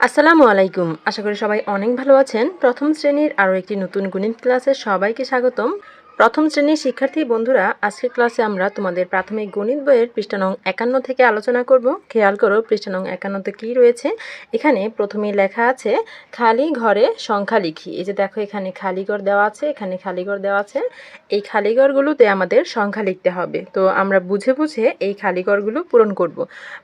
আসসালামু আলাইকুম। আশা করি সবাই অনেক ভালো আছেন। প্রথম শ্রেণির আরও একটি নতুন গণিত ক্লাসে সবাইকে স্বাগতম। প্রথম শ্রেণির শিক্ষার্থী বন্ধুরা, আজকের ক্লাসে আমরা তোমাদের প্রাথমিক গণিত বইয়ের পৃষ্ঠা নং একান্ন থেকে আলোচনা করব। খেয়াল করো, পৃষ্ঠা নং একান্নতে কী রয়েছে? এখানে প্রথমে লেখা আছে, খালি ঘরে সংখ্যা লিখি। এই যে দেখো, এখানে খালি ঘর দেওয়া আছে, এখানে খালি ঘর দেওয়া আছে। এই খালি ঘরগুলোতে আমাদের সংখ্যা লিখতে হবে। তো আমরা বুঝে বুঝে এই খালি ঘরগুলো পূরণ করব।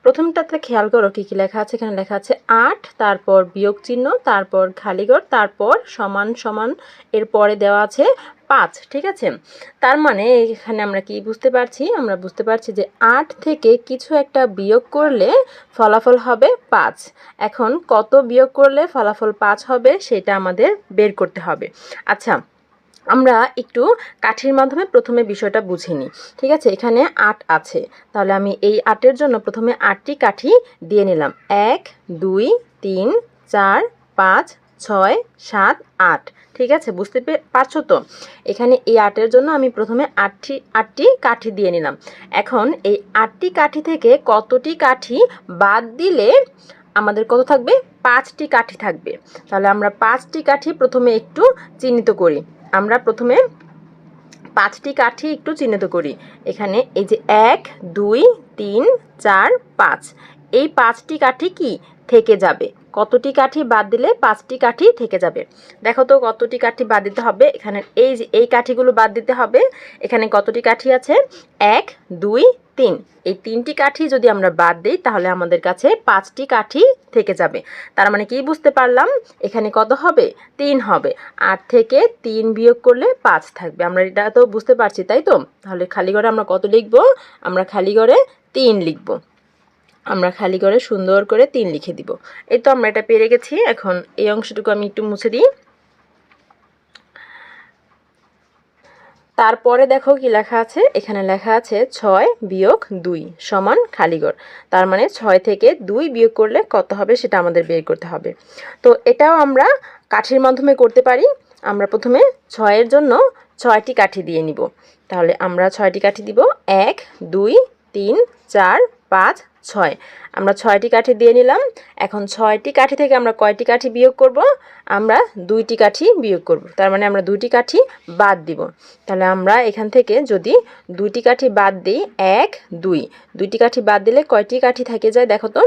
প্রথমটাতে খেয়াল করো, কী কী লেখা আছে? এখানে লেখা আছে, আট, তারপর বিয়োগ চিহ্ন, তারপর খালি ঘর, তারপর সমান সমান এর পরে দেওয়া আছে পাঁচ, ঠিক আছে? তার মানে এখানে আমরা কি বুঝতে পারছি? আমরা বুঝতে পারছি যে আট থেকে কিছু একটা বিয়োগ করলে ফলাফল হবে পাঁচ। এখন কত বিয়োগ করলে ফলাফল পাঁচ হবে সেটা আমাদের বের করতে হবে। আচ্ছা আমরা একটু কাঠির মাধ্যমে প্রথমে বিষয়টা বুঝে নিই। ঠিক আছে? এখানে আট আছে। তাহলে আমি এই আটের জন্য প্রথমে আটটি কাঠি দিয়ে নিলাম। এক, দুই, তিন, চার, পাঁচ ছয়, সাত, আট। ঠিক আছে? বুঝতে পারছ তো? এখানে এই আটের জন্য আমি প্রথমে আটটি আটটি কাঠি দিয়ে নিলাম। এখন এই আটটি কাঠি থেকে কতটি কাঠি বাদ দিলে আমাদের কত থাকবে? পাঁচটি কাঠি থাকবে। তাহলে আমরা পাঁচটি কাঠি প্রথমে একটু চিহ্নিত করি। আমরা প্রথমে পাঁচটি কাঠি একটু চিহ্নিত করি। এখানে এই যে এক, দুই, তিন, চার, পাঁচ। এই পাঁচটি কাঠি কি? থেকে যাবে। কতটি কাঠি বাদ দিলে পাঁচটি কাঠি থেকে যাবে? দেখো তো কতটি কাঠি বাদ দিতে হবে। এখানে এই যে, এই কাঠিগুলো বাদ দিতে হবে। এখানে কতটি কাঠি আছে? এক, দুই, তিন। এই তিনটি কাঠি যদি আমরা বাদ দিই, তাহলে আমাদের কাছে পাঁচটি কাঠি থেকে যাবে। তার মানে কি বুঝতে পারলাম? এখানে কত হবে? তিন হবে। আট থেকে তিন বিয়োগ করলে পাঁচ থাকবে। আমরা এটা তো বুঝতে পারছি, তাই তো? তাহলে খালি ঘরে আমরা কত লিখব? আমরা খালি ঘরে তিন লিখব। আমরা খালি করে সুন্দর করে তিন লিখে দিব। এই তো আমরা এটা পেরে গেছি এখন এই অংশটুকু আমি একটু মুছে দিই। তারপরে দেখো কি লেখা আছে? এখানে লেখা আছে ছয় বিয়োগ দুই সমান খালিগড় তার মানে ছয় থেকে দুই বিয়োগ করলে কত হবে সেটা আমাদের বের করতে হবে। তো এটাও আমরা কাঠির মাধ্যমে করতে পারি। আমরা প্রথমে ছয়ের জন্য ছয়টি কাঠি দিয়ে নিব। তাহলে আমরা ছয়টি কাঠি দিব। এক, দুই, তিন, চার, পাঁচ ছয়। আমরা ছয়টি কাঠি দিয়ে নিলাম। এখন ছয়টি কাঠি থেকে আমরা কয়টি কাঠি বিয়োগ করব? আমরা দুইটি কাঠি বিয়োগ করব। তার মানে আমরা দুইটি কাঠি বাদ দিব। তাহলে আমরা এখান থেকে যদি দুইটি কাঠি বাদ দিই, এক, দুই। দুইটি কাঠি বাদ দিলে কয়টি কাঠি থেকে যায় দেখো তো?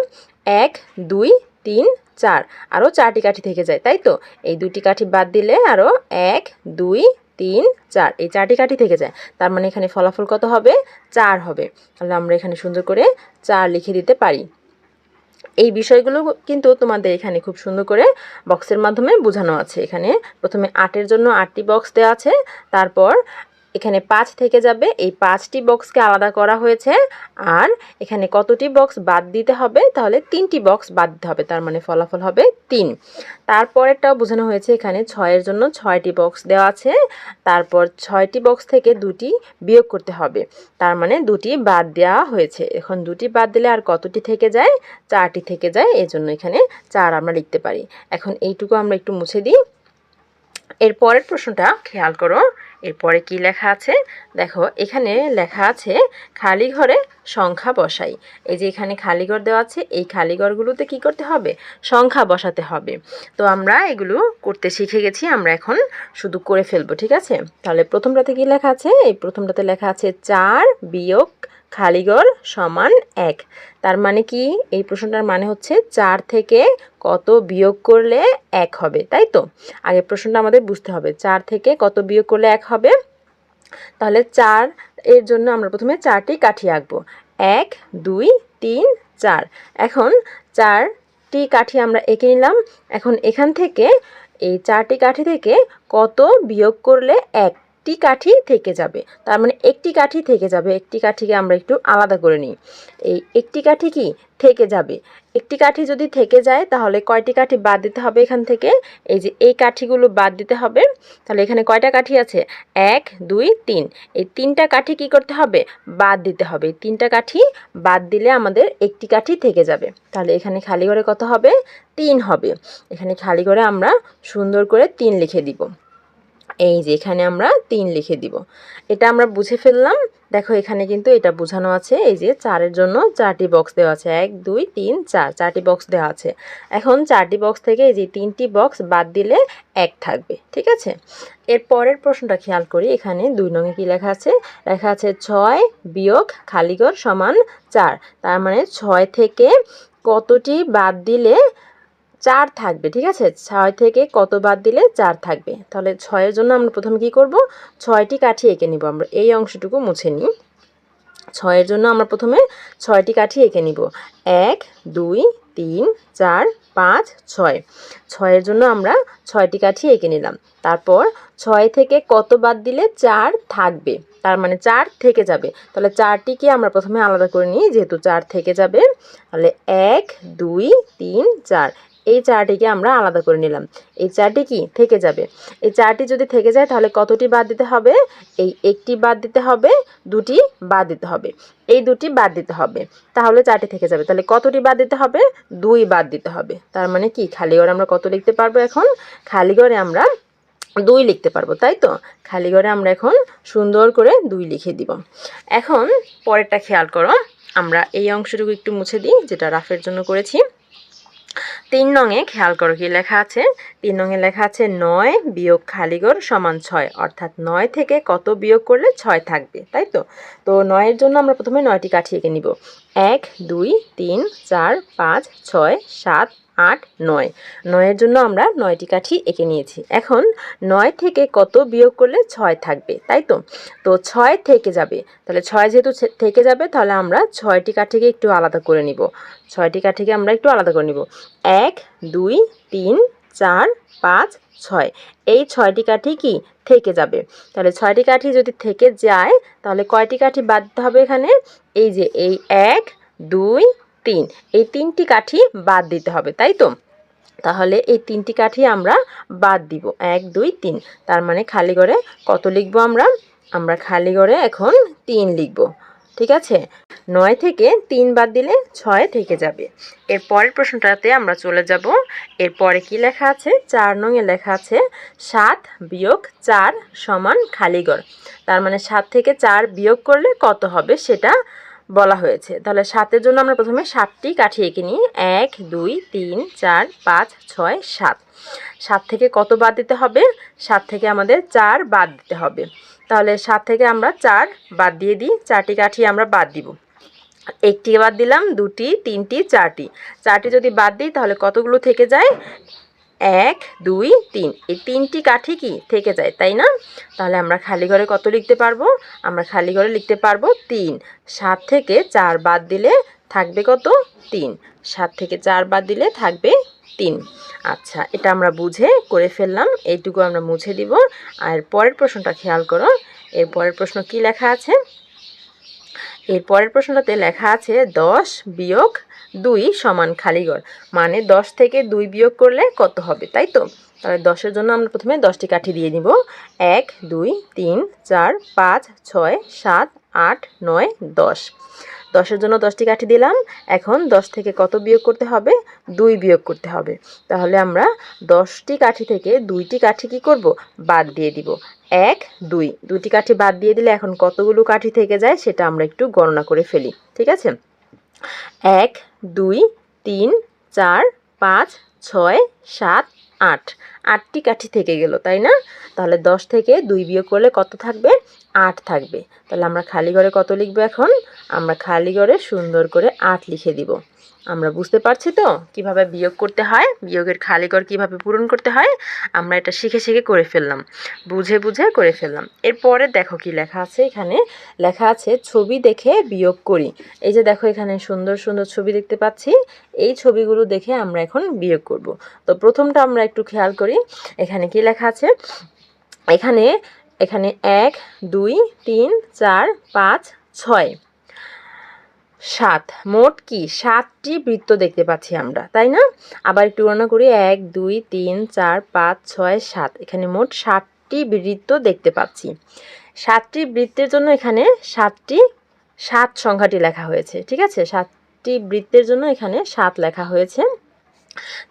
এক, দুই, তিন, চার। আরও চারটি কাঠি থেকে যায়, তাই তো? এই দুটি কাঠি বাদ দিলে আরও এক, দুই তিন, চার, এই চারটি কাঠি থেকে যায়। তার মানে এখানে ফলাফল কত হবে? চার হবে। তাহলে আমরা এখানে সুন্দর করে চার লিখে দিতে পারি। এই বিষয়গুলো কিন্তু তোমাদের এখানে খুব সুন্দর করে বক্সের মাধ্যমে বোঝানো আছে। এখানে প্রথমে আটের জন্য আটটি বক্স দেওয়া আছে। তারপর এখানে পাঁচ থেকে যাবে। এই পাঁচটি বক্সকে আলাদা করা হয়েছে। আর এখানে কতটি বক্স বাদ দিতে হবে? তাহলে তিনটি বক্স বাদ দিতে হবে। তার মানে ফলাফল হবে তিন। তারপরেরটাও বোঝানো হয়েছে এখানে ছয়ের জন্য ছয়টি বক্স দেওয়া আছে। তারপর ছয়টি বক্স থেকে দুটি বিয়োগ করতে হবে। তার মানে দুটি বাদ দেওয়া হয়েছে। এখন দুটি বাদ দিলে আর কতটি থেকে যায়? চারটি থেকে যায়। এই জন্য এখানে চার আমরা লিখতে পারি। এখন এইটুকু আমরা একটু মুছে দিই। এর পরের প্রশ্নটা খেয়াল করো। এরপরে কি লেখা আছে? দেখো, এখানে লেখা আছে, খালি ঘরে সংখ্যা বসাই। এই যে এখানে খালি ঘর দেওয়া আছে, এই খালি ঘরগুলোতে কি করতে হবে? সংখ্যা বসাতে হবে। তো আমরা এগুলো করতে শিখে গেছি, আমরা এখন শুধু করে ফেলব, ঠিক আছে? তাহলে প্রথমটাতে কি লেখা আছে? এই প্রথমটাতে লেখা আছে চার বিয়োগ খালিগড় সমান এক। তার মানে কি? এই প্রশ্নটার মানে হচ্ছে চার থেকে কত বিয়োগ করলে এক হবে, তাই তো? আগে প্রশ্নটা আমাদের বুঝতে হবে, চার থেকে কত বিয়োগ করলে এক হবে? তাহলে চার, এর জন্য আমরা প্রথমে চারটি কাঠি আঁকবো। এক, দুই, তিন, চার। এখন চারটি কাঠি আমরা এঁকে নিলাম। এখন এখান থেকে এই চারটি কাঠি থেকে কত বিয়োগ করলে একটি কাঠি থেকে যাবে। তার মানে একটি কাঠি থেকে যাবে। একটি কাঠিকে আমরা একটু আলাদা করে নিই। এই একটি কাঠি কি? থেকে যাবে। একটি কাঠি যদি থেকে যায়, তাহলে কয়টি কাঠি বাদ দিতে হবে এখান থেকে? এই যে এই কাঠিগুলো বাদ দিতে হবে, তাহলে এখানে কয়টা কাঠি আছে? এক, দুই, তিন। এই তিনটা কাঠি কি করতে হবে? বাদ দিতে হবে। তিনটা কাঠি বাদ দিলে আমাদের একটি কাঠি থেকে যাবে। তাহলে এখানে খালি ঘরে কত হবে? তিন হবে। এখানে খালি ঘরে আমরা সুন্দর করে তিন লিখে দিব। এই যে এখানে আমরা তিন লিখে দিব। এটা আমরা বুঝে ফেললাম। দেখো এখানে কিন্তু এটা বোঝানো আছে, এই যে চারের জন্য চারটি বক্স দেওয়া আছে। এক, দুই, তিন, চার, চারটি বক্স দেওয়া আছে। এখন চারটি বক্স থেকে এই যে তিনটি বক্স বাদ দিলে এক থাকবে, ঠিক আছে? এর পরের প্রশ্নটা খেয়াল করি, এখানে দুই নঙে কি লেখা আছে? লেখা আছে ছয় বিয়োগ খালিগড় সমান চার। তার মানে ছয় থেকে কতটি বাদ দিলে চার থাকবে, ঠিক আছে? ছয় থেকে কত বাদ দিলে চার থাকবে? তাহলে ছয়ের জন্য আমরা প্রথমে কি করব? ছয়টি কাঠি এঁকে নিব আমরা। এই অংশটুকু মুছে নিই। ছয়ের জন্য আমরা প্রথমে ছয়টি কাঠি এঁকে নিব। এক, দুই, তিন, চার, পাঁচ, ছয়। ছয়ের জন্য আমরা ছয়টি কাঠি এঁকে নিলাম। তারপর ছয় থেকে কত বাদ দিলে চার থাকবে? তার মানে চার থেকে যাবে। তাহলে চারটিকে আমরা প্রথমে আলাদা করে নিই, যেহেতু চার থেকে যাবে। তাহলে এক, দুই, তিন, চার। এই চারটিকে আমরা আলাদা করে নিলাম। এই চারটি কি? থেকে যাবে। এই চারটি যদি থেকে যায়, তাহলে কতটি বাদ দিতে হবে? এই একটি বাদ দিতে হবে, দুটি বাদ দিতে হবে। এই দুটি বাদ দিতে হবে। তাহলে চারটি থেকে যাবে। তাহলে কতটি বাদ দিতে হবে? দুই বাদ দিতে হবে। তার মানে কি? খালি ঘরে আমরা কত লিখতে পারব এখন? খালি ঘরে আমরা দুই লিখতে পারব, তাই তো? খালি ঘরে আমরা এখন সুন্দর করে দুই লিখে দিব। এখন পরেরটা খেয়াল করো। আমরা এই অংশটুকু একটু মুছে দিই, যেটা রাফের জন্য করেছি। তিন নঙে খেয়াল করো কি লেখা আছে? তিন নঙে লেখা আছে নয় বিয়োগ খালিগড় সমান ছয়, অর্থাৎ নয় থেকে কত বিয়োগ করলে ছয় থাকবে, তাই তো? তো নয়ের জন্য আমরা প্রথমে নয়টি কাঠিয়ে নিব। এক, দুই, তিন, চার, পাঁচ, ছয়, সাত, আট, নয়। নয়ের জন্য আমরা নয়টি কাঠি এঁকে নিয়েছি। এখন নয় থেকে কত বিয়োগ করলে ছয় থাকবে, তাই তো? তো ছয় থেকে যাবে। তাহলে ছয় যেহেতু থেকে যাবে, তাহলে আমরা ছয়টি কাঠিকে একটু আলাদা করে নিব। ছয়টি কাঠিকে আমরা একটু আলাদা করে নিব। এক, দুই, তিন চার, পাঁচ, ছয়। এই ছয়টি কাঠি কি? থেকে যাবে। তাহলে ছয়টি কাঠি যদি থেকে যায়, তাহলে কয়টি কাঠি বাদ দিতে হবে এখানে? এই যে, এই এক, দুই, তিন। এই তিনটি কাঠি বাদ দিতে হবে, তাই তো? তাহলে এই তিনটি কাঠি আমরা বাদ দিব। এক, দুই, তিন। তার মানে খালি ঘরে কত লিখব আমরা? আমরা খালি ঘরে এখন তিন লিখব। ঠিক আছে? নয় থেকে তিন বাদ দিলে ছয় থেকে যাবে। এর পরের প্রশ্নটাতে আমরা চলে যাব। এরপরে কি লেখা আছে? চার নঙে লেখা আছে, সাত বিয়োগ চার সমান খালিগড় তার মানে সাত থেকে চার বিয়োগ করলে কত হবে সেটা বলা হয়েছে। তাহলে সাতের জন্য আমরা প্রথমে সাতটি কাঠি এঁকে নিই এক, দুই, তিন, চার, পাঁচ, ছয়, সাত। সাত থেকে কত বাদ দিতে হবে? সাত থেকে আমাদের চার বাদ দিতে হবে। তাহলে সাত থেকে আমরা চার বাদ দিয়ে দিই, চারটি কাঠি আমরা বাদ দিব। একটি বাদ দিলাম, দুটি, তিনটি, চারটি। চারটি যদি বাদ দিই, তাহলে কতগুলো থেকে যায়? এক, দুই, তিন। এই তিনটি কাঠি কি থেকে যায়, তাই না? তাহলে আমরা খালি ঘরে কত লিখতে পারব? আমরা খালি ঘরে লিখতে পারব তিন। সাত থেকে চার বাদ দিলে থাকবে কত? তিন। সাত থেকে চার বাদ দিলে থাকবে তিন। আচ্ছা এটা আমরা বুঝে করে ফেললাম, এইটুকু আমরা মুছে দিব। আর পরের প্রশ্নটা খেয়াল করো, এর পরের প্রশ্ন কি লেখা আছে? এর পরের প্রশ্নটাতে লেখা আছে, দশ বিয়োগ দুই সমান খালিগড় মানে দশ থেকে দুই বিয়োগ করলে কত হবে, তাই তো? তাহলে দশের জন্য আমরা প্রথমে দশটি কাঠি দিয়ে নিব। এক, দুই, তিন, চার, পাঁচ, ছয়, সাত, আট, নয়, দশ। দশের জন্য দশটি কাঠি দিলাম। এখন দশ থেকে কত বিয়োগ করতে হবে? দুই বিয়োগ করতে হবে। তাহলে আমরা দশটি কাঠি থেকে দুইটি কাঠি কি করব? বাদ দিয়ে দিব। এক, দুই। দুটি কাঠি বাদ দিয়ে দিলে এখন কতগুলো কাঠি থেকে যায় সেটা আমরা একটু গণনা করে ফেলি। ঠিক আছে? এক, দুই, তিন, চার, পাঁচ, ছয়, সাত আট। আটটি কাঠি থেকে গেল, তাই না? তাহলে দশ থেকে দুই বিয়োগ করলে কত থাকবে? আট থাকবে। তাহলে আমরা খালি ঘরে কত লিখব এখন? আমরা খালি ঘরে সুন্দর করে আট লিখে দিব। আমরা বুঝতে পারছি তো কীভাবে বিয়োগ করতে হয়, বিয়োগের খালি ঘর কীভাবে পূরণ করতে হয়, আমরা এটা শিখে শিখে করে ফেললাম, বুঝে বুঝে করে ফেললাম। এরপরে দেখো কি লেখা আছে এখানে, লেখা আছে ছবি দেখে বিয়োগ করি। এই যে দেখো এখানে সুন্দর সুন্দর ছবি দেখতে পাচ্ছি, এই ছবিগুলো দেখে আমরা এখন বিয়োগ করব। তো প্রথমটা আমরা একটু খেয়াল করি, এখানে কি লেখা আছে? এখানে এখানে এক, দুই, তিন, চার, পাঁচ, ছয়। সাত, মোট কি? সাতটি বৃত্ত দেখতে পাচ্ছি আমরা, তাই না? আবার একটু গণনা করি, এক, দুই, তিন, চার, পাঁচ, ছয়, সাত, এখানে মোট সাতটি বৃত্ত দেখতে পাচ্ছি। সাতটি বৃত্তের জন্য এখানে সাতটি, সাত সংখ্যাটি লেখা হয়েছে, ঠিক আছে? সাতটি বৃত্তের জন্য এখানে সাত লেখা হয়েছে।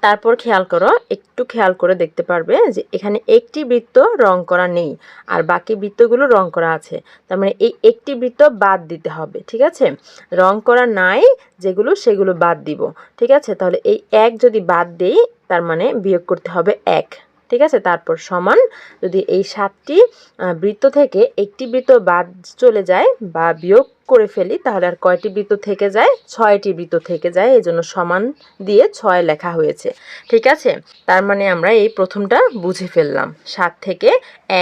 তারপর খেয়াল করো, একটু খেয়াল করে দেখতে পারবে যে এখানে একটি বৃত্ত রং করা নেই আর বাকি বৃত্তগুলো রং করা আছে। তার মানে এই একটি বৃত্ত বাদ দিতে হবে, ঠিক আছে? রং করা নাই, যেগুলো সেগুলো বাদ দিব, ঠিক আছে? তাহলে এই এক যদি বাদ দেই, তার মানে বিয়োগ করতে হবে এক, ঠিক আছে? তারপর সমান যদি এই সাতটি বৃত্ত থেকে একটি বৃত্ত বাদ চলে যায় বা বিয়োগ করে ফেলি, তাহলে আর কয়টি বৃত্ত থেকে যায়? ছয়টি বৃত্ত থেকে যায়, এই জন্য সমান দিয়ে ছয় লেখা হয়েছে। ঠিক আছে? তার মানে আমরা এই প্রথমটা বুঝে ফেললাম। সাত থেকে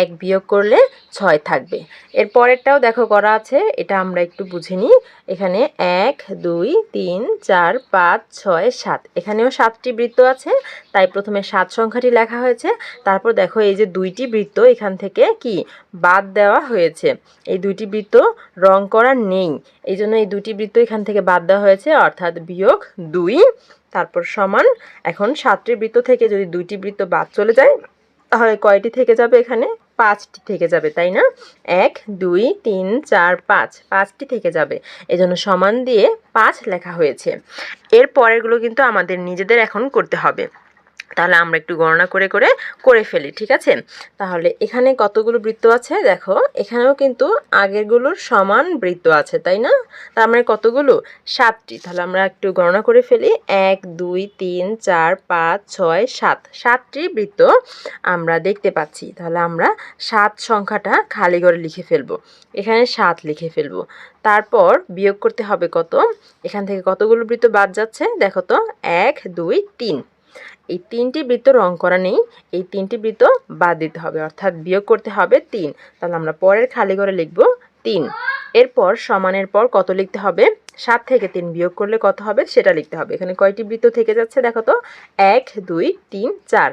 এক বিয়োগ করলে ছয় থাকবে। এর পরেরটাও দেখো করা আছে, এটা আমরা একটু বুঝে নিই। এখানে এক, দুই, তিন, চার, পাঁচ, ছয়, সাত। এখানেও সাতটি বৃত্ত আছে, তাই প্রথমে সাত সংখ্যাটি লেখা হয়েছে। তারপর দেখো এই যে দুইটি বৃত্ত, এখান থেকে কি? বাদ দেওয়া হয়েছে। এই দুইটি বৃত্ত রং করা নেই। এই জন্য এই দুটি বৃত্ত এখান থেকে বাদ দেওয়া হয়েছে, অর্থাৎ বিয়োগ দুই, তারপর সমান। এখন সাতটি বৃত্ত থেকে যদি দুইটি বৃত্ত বাদ চলে যায়, তাহলে কয়টি থেকে যাবে এখানে? পাঁচটি থেকে যাবে, তাই না? এক, দুই, তিন, চার, পাঁচ, পাঁচটি থেকে যাবে। এজন্য সমান দিয়ে পাঁচ লেখা হয়েছে। এর পরেরগুলো কিন্তু আমাদের নিজেদের এখন করতে হবে। তাহলে আমরা একটু গণনা করে করে করে ফেলি, ঠিক আছে? তাহলে এখানে কতগুলো বৃত্ত আছে? দেখো, এখানেও কিন্তু আগেরগুলোর সমান বৃত্ত আছে, তাই না? তার মানে কতগুলো? সাতটি। তাহলে আমরা একটু গণনা করে ফেলি। এক, দুই, তিন, চার, পাঁচ, ছয়, সাত। সাতটি বৃত্ত আমরা দেখতে পাচ্ছি। তাহলে আমরা সাত সংখ্যাটা খালি করে লিখে ফেলব। এখানে সাত লিখে ফেলব। তারপর বিয়োগ করতে হবে কত? এখান থেকে কতগুলো বৃত্ত বাদ যাচ্ছে? দেখো তো, এক, দুই, তিন। এই তিনটি বৃত্ত রং করা নেই, এই তিনটি বৃত্ত বাদ দিতে হবে, অর্থাৎ বিয়োগ করতে হবে তিন। তাহলে আমরা পরের খালি করে লিখব তিন। এরপর সমানের পর কত লিখতে হবে? সাত থেকে তিন বিয়োগ করলে কত হবে? সেটা লিখতে হবে। এখানে কয়টি বৃত্ত থেকে যাচ্ছে দেখো তো? এক, দুই, তিন, চার।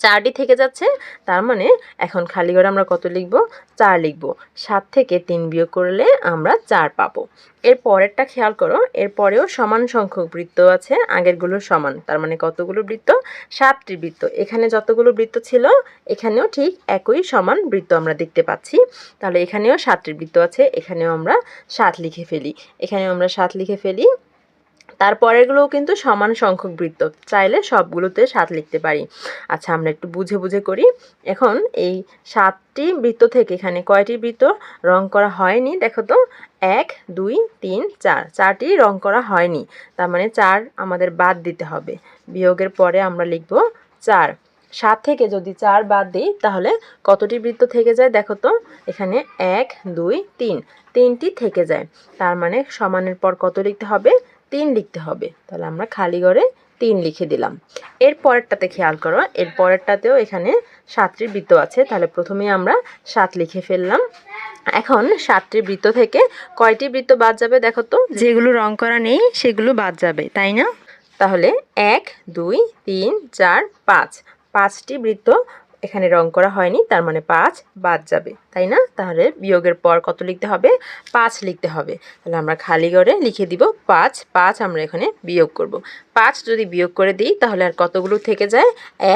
চারটি থেকে যাচ্ছে, তার মানে এখন খালি ঘরে আমরা কত লিখব? চার লিখব। সাত থেকে তিন বিয়োগ করলে আমরা চার পাবো। এর পরেরটা খেয়াল করো, এর পরেও সমান সংখ্যক বৃত্ত আছে আগেরগুলোর সমান, তার মানে কতগুলো বৃত্ত? সাতটি বৃত্ত। এখানে যতগুলো বৃত্ত ছিল, এখানেও ঠিক একই সমান বৃত্ত আমরা দেখতে পাচ্ছি। তাহলে এখানেও সাতটি বৃত্ত আছে, এখানেও আমরা সাত লিখে ফেলি। এখানেও আমরা সাত লিখে ফেলি। তারপরেরগুলোও কিন্তু সমান সংখ্যক বৃত্ত। চাইলে সবগুলোতে সাত লিখতে পারি। আচ্ছা আমরা একটু বুঝে বুঝে করি। এখন এই সাতটি বৃত্ত থেকে এখানে কয়টি বৃত্ত রং করা হয়নি? দেখো তো, এক, দুই, তিন, চার। চারটি রং করা হয়নি। তার মানে চার আমাদের বাদ দিতে হবে। বিয়োগের পরে আমরা লিখব চার। সাত থেকে যদি চার বাদ দিই, তাহলে কতটি বৃত্ত থেকে যায়? দেখো তো, এখানে এক, দুই, তিন। তিনটি থেকে যায়। তার মানে সমানের পর কত লিখতে হবে? তিন লিখতে হবে। তাহলে আমরা খালি ঘরে তিন লিখে দিলাম। এর পরেরটাতে খেয়াল করো এর পরেরটাতেও এখানে সাতটি বৃত্ত আছে। তাহলে প্রথমে আমরা সাত লিখে ফেললাম। এখন সাতটি বৃত্ত থেকে কয়টি বৃত্ত বাদ যাবে দেখো তো? যেগুলো রং করা নেই সেগুলো বাদ যাবে তাই না? তাহলে এক দুই তিন চার পাঁচ। পাঁচটি বৃত্ত এখানে রং করা হয়নি, তার মানে পাঁচ বাদ যাবে, তাই না? তাহলে বিয়োগের পর কত লিখতে হবে? পাঁচ লিখতে হবে। তাহলে আমরা খালি ঘরে লিখে দিব পাঁচ পাঁচ আমরা এখানে বিয়োগ করব। পাঁচ যদি বিয়োগ করে দিই, তাহলে আর কতগুলো থেকে যায়?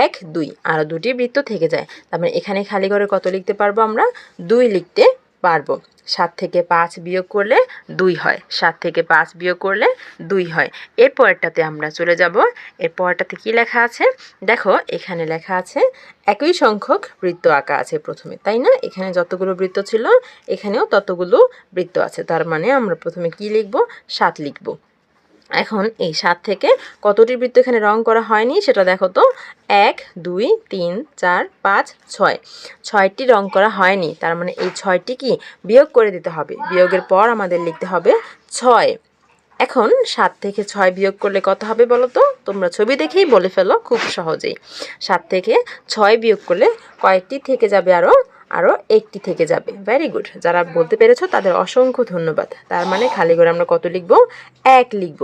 এক, দুই আরও দুটি বৃত্ত থেকে যায়। তার মানে এখানে খালি ঘরে কত লিখতে পারব আমরা? দুই লিখতে পারব। সাত থেকে পাঁচ বিয়োগ করলে দুই হয়। সাত থেকে পাঁচ বিয়োগ করলে দুই হয়। এর পরেরটাতে আমরা চলে যাব। এর পরেরটাতে কী লেখা আছে? দেখো, এখানে লেখা আছে, একই সংখ্যক বৃত্ত আঁকা আছে প্রথমে, তাই না? এখানে যতগুলো বৃত্ত ছিল, এখানেও ততগুলো বৃত্ত আছে। তার মানে আমরা প্রথমে কি লিখব? সাত লিখব। এখন এই সাত থেকে কতটি বৃত্ত এখানে রং করা হয়নি সেটা দেখো তো। এক, দুই, তিন, চার, পাঁচ, ছয়। ছয়টি রং করা হয়নি, তার মানে এই ছয়টি কি বিয়োগ করে দিতে হবে। বিয়োগের পর আমাদের লিখতে হবে ছয়। এখন সাত থেকে ছয় বিয়োগ করলে কত হবে বলো তো? তোমরা ছবি দেখেই বলে ফেলো, খুব সহজেই। সাত থেকে ছয় বিয়োগ করলে কয়েকটি থেকে যাবে আরও আরও একটি থেকে যাবে। ভেরি গুড যারা বলতে পেরেছ তাদের অসংখ্য ধন্যবাদ। তার মানে খালি করে আমরা কত লিখব? এক লিখব।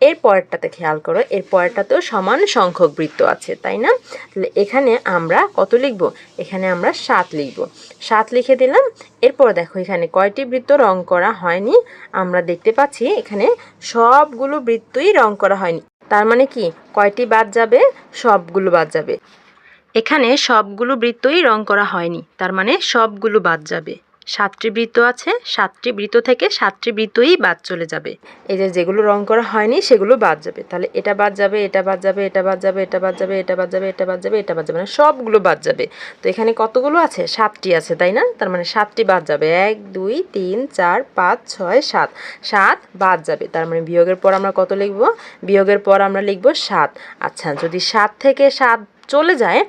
এর পরেরটাতে খেয়াল করো, এর পরেরটাতেও সমান সংখ্যক বৃত্ত আছে, তাই না? তাহলে এখানে আমরা কত লিখব? এখানে আমরা সাত লিখব। সাত লিখে দিলাম। এরপর দেখো এখানে কয়টি বৃত্ত রং করা হয়নি? আমরা দেখতে পাচ্ছি এখানে সবগুলো বৃত্তই রং করা হয়নি। তার মানে কি? কয়টি বাদ যাবে? সবগুলো বাদ যাবে। এখানে সবগুলো বৃত্তই রং করা হয়নি, তার মানে সবগুলো বাদ যাবে। সাতটি বৃত্ত আছে, সাতটি বৃত্ত থেকে সাতটি বৃত্তই বাদ চলে যাবে। এই যে যেগুলো রং করা হয়নি, সেগুলো বাদ যাবে। তাহলে এটা বাদ যাবে, এটা বাদ যাবে, এটা বাদ যাবে, এটা বাদ যাবে, এটা বাদ যাবে, এটা বাদ যাবে, এটা বাদ যাবে মানে সবগুলো বাদ যাবে। তো এখানে কতগুলো আছে? সাতটি আছে, তাই না? তার মানে সাতটি বাদ যাবে। এক, দুই, তিন, চার, পাঁচ, ছয়, সাত। সাত বাদ যাবে, তার মানে বিয়োগের পর আমরা কত লিখব? বিয়োগের পর আমরা লিখব সাত। আচ্ছা যদি সাত থেকে সাত চলে যায়,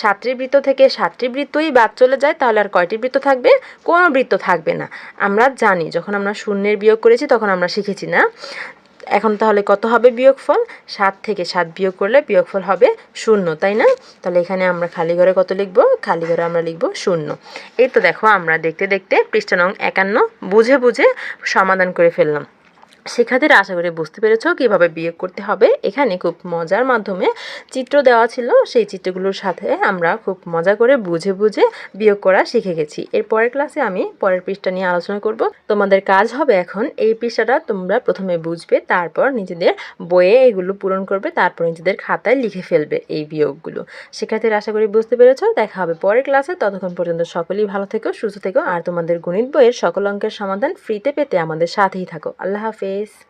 সাতটি বৃত্ত থেকে সাতটি বৃত্তই বাদ চলে যায়, তাহলে আর কয়টি বৃত্ত থাকবে? কোনো বৃত্ত থাকবে না। আমরা জানি, যখন আমরা শূন্যের বিয়োগ করেছি, তখন আমরা শিখেছি না। এখন তাহলে কত হবে বিয়োগফল? সাত থেকে সাত বিয়োগ করলে বিয়োগফল হবে শূন্য, তাই না? তাহলে এখানে আমরা খালি ঘরে কত লিখব? খালি ঘরে আমরা লিখব শূন্য। এই তো দেখো, আমরা দেখতে দেখতে পৃষ্ঠা নং একান্ন বুঝে বুঝে সমাধান করে ফেললাম। শিক্ষার্থীরা আশা করি বুঝতে পেরেছ কীভাবে বিয়োগ করতে হবে। এখানে খুব মজার মাধ্যমে চিত্র দেওয়া ছিল। সেই চিত্রগুলোর সাথে আমরা খুব মজা করে বুঝে বুঝে বিয়োগ করা শিখে গেছি। এর পরের ক্লাসে আমি পরের পৃষ্ঠা নিয়ে আলোচনা করব। তোমাদের কাজ হবে এখন এই পৃষ্ঠাটা তোমরা প্রথমে বুঝবে, তারপর নিজেদের বইয়ে এগুলো পূরণ করবে, তারপর নিজেদের খাতায় লিখে ফেলবে এই বিয়োগগুলো। শিক্ষার্থীরা আশা করি বুঝতে পেরেছ। দেখা হবে পরের ক্লাসে ততক্ষণ পর্যন্ত সকলেই ভালো থেকো, সুস্থ থেকো। আর তোমাদের গণিত বইয়ের সকল অঙ্কের সমাধান ফ্রিতে পেতে আমাদের সাথেই থাকো। আল্লাহ হাফেজ। guys.